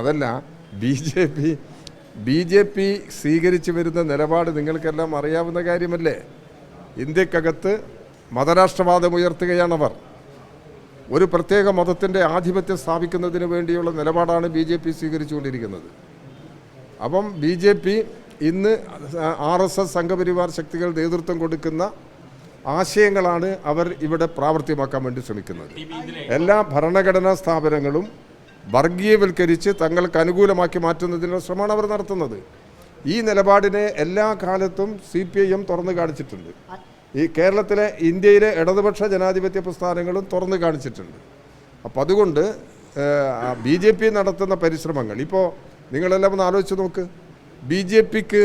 അതല്ല. B J P B J P സ്വീകരിച്ചു വരുന്ന നിലപാട് നിങ്ങൾക്കെല്ലാം അറിയാവുന്ന കാര്യമല്ലേ? ഇന്ത്യക്കകത്ത് മതരാഷ്ട്രവാദം ഉയർത്തുകയാണവർ ഒരു പ്രത്യേക മതത്തിന്റെ ആധിപത്യം സ്ഥാപിക്കുന്നതിന് വേണ്ടിയുള്ള നിലപാടാണ് ബി ജെ പി സ്വീകരിച്ചുകൊണ്ടിരിക്കുന്നത്. അപ്പം ബി ജെ പി ഇന്ന് ആർ എസ് എസ് സംഘപരിവാർ ശക്തികൾ നേതൃത്വം കൊടുക്കുന്ന ആശയങ്ങളാണ് അവർ ഇവിടെ പ്രാവർത്തികമാക്കാൻ വേണ്ടി ശ്രമിക്കുന്നത്. എല്ലാ ഭരണഘടനാ സ്ഥാപനങ്ങളും വർഗീയവൽക്കരിച്ച് തങ്ങൾക്ക് അനുകൂലമാക്കി മാറ്റുന്നതിനുള്ള ശ്രമമാണ് അവർ നടത്തുന്നത്. ഈ നിലപാടിനെ എല്ലാ കാലത്തും സി പി ഐ എം തുറന്നു കാണിച്ചിട്ടുണ്ട്. ഈ കേരളത്തിലെ ഇന്ത്യയിലെ ഇടതുപക്ഷ ജനാധിപത്യ പ്രസ്ഥാനങ്ങളും തുറന്നു കാണിച്ചിട്ടുണ്ട്. അപ്പം അതുകൊണ്ട് ബി ജെ പി നടത്തുന്ന പരിശ്രമങ്ങൾ ഇപ്പോൾ നിങ്ങളെല്ലാം ഒന്ന് ആലോചിച്ച് നോക്ക്. ബി ജെ പിക്ക്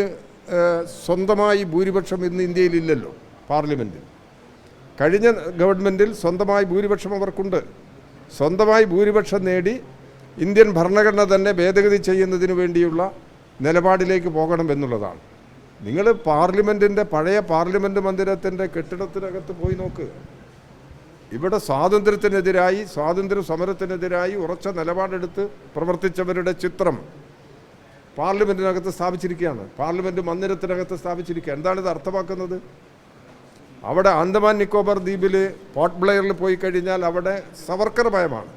സ്വന്തമായി ഭൂരിപക്ഷം ഇന്ന് ഇന്ത്യയിലില്ലല്ലോ പാർലമെന്റിൽ കഴിഞ്ഞ ഗവൺമെന്റിൽ സ്വന്തമായി ഭൂരിപക്ഷം അവർക്കുണ്ട്. സ്വന്തമായി ഭൂരിപക്ഷം നേടി ഇന്ത്യൻ ഭരണഘടന തന്നെ ഭേദഗതി ചെയ്യുന്നതിന് വേണ്ടിയുള്ള നിലപാടിലേക്ക് പോകണം എന്നുള്ളതാണ്. നിങ്ങൾ പാർലമെന്റിന്റെ പഴയ പാർലമെന്റ് മന്ദിരത്തിന്റെ കെട്ടിടത്തിനകത്ത് പോയി നോക്ക്. ഇവിടെ സ്വാതന്ത്ര്യത്തിനെതിരായി സ്വാതന്ത്ര്യ സമരത്തിനെതിരായി ഉറച്ച നിലപാടെടുത്ത് പ്രവർത്തിച്ചവരുടെ ചിത്രം പാർലമെന്റിനകത്ത് സ്ഥാപിച്ചിരിക്കുകയാണ്. പാർലമെന്റ് മന്ദിരത്തിനകത്ത് സ്ഥാപിച്ചിരിക്കുക എന്താണ് അർത്ഥമാക്കുന്നത്? അവിടെ ആൻഡമാൻ നിക്കോബാർ ദ്വീപിൽ പോർട്ട് ബ്ലെയറിൽ പോയി കഴിഞ്ഞാൽ അവിടെ സവർക്കർ ഭയമാണ്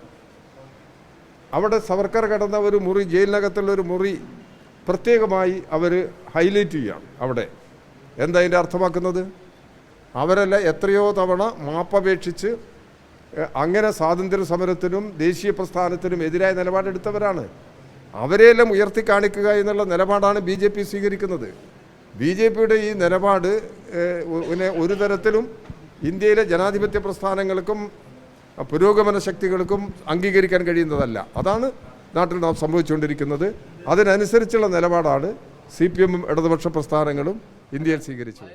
അവിടെ സവർക്കർ കടന്ന ഒരു മുറി ജയിലിനകത്തുള്ള ഒരു മുറി പ്രത്യേകമായി അവർ ഹൈലൈറ്റ് ചെയ്യുകയാണ് അവിടെ. എന്താ അതിന്റെ അർത്ഥമാക്കുന്നത്? അവരല്ല എത്രയോ തവണ മാപ്പപേക്ഷിച്ച് അങ്ങനെ സ്വാതന്ത്ര്യ സമരത്തിനും ദേശീയ പ്രസ്ഥാനത്തിനും എതിരായ നിലപാടെടുത്തവരാണ്. അവരെയെല്ലാം ഉയർത്തി കാണിക്കുക എന്നുള്ള നിലപാടാണ് ബി സ്വീകരിക്കുന്നത്. ബി ജെ പിയുടെ ഈ നിലപാട് പിന്നെ ഒരു തരത്തിലും ഇന്ത്യയിലെ ജനാധിപത്യ പ്രസ്ഥാനങ്ങൾക്കും പുരോഗമന ശക്തികൾക്കും അംഗീകരിക്കാൻ കഴിയുന്നതല്ല. അതാണ് നാട്ടിൽ നാം സംഭവിച്ചുകൊണ്ടിരിക്കുന്നത്. അതിനനുസരിച്ചുള്ള നിലപാടാണ് സി പി എമ്മും ഇടതുപക്ഷ പ്രസ്ഥാനങ്ങളും ഇന്ത്യയിൽ സ്വീകരിച്ചത്.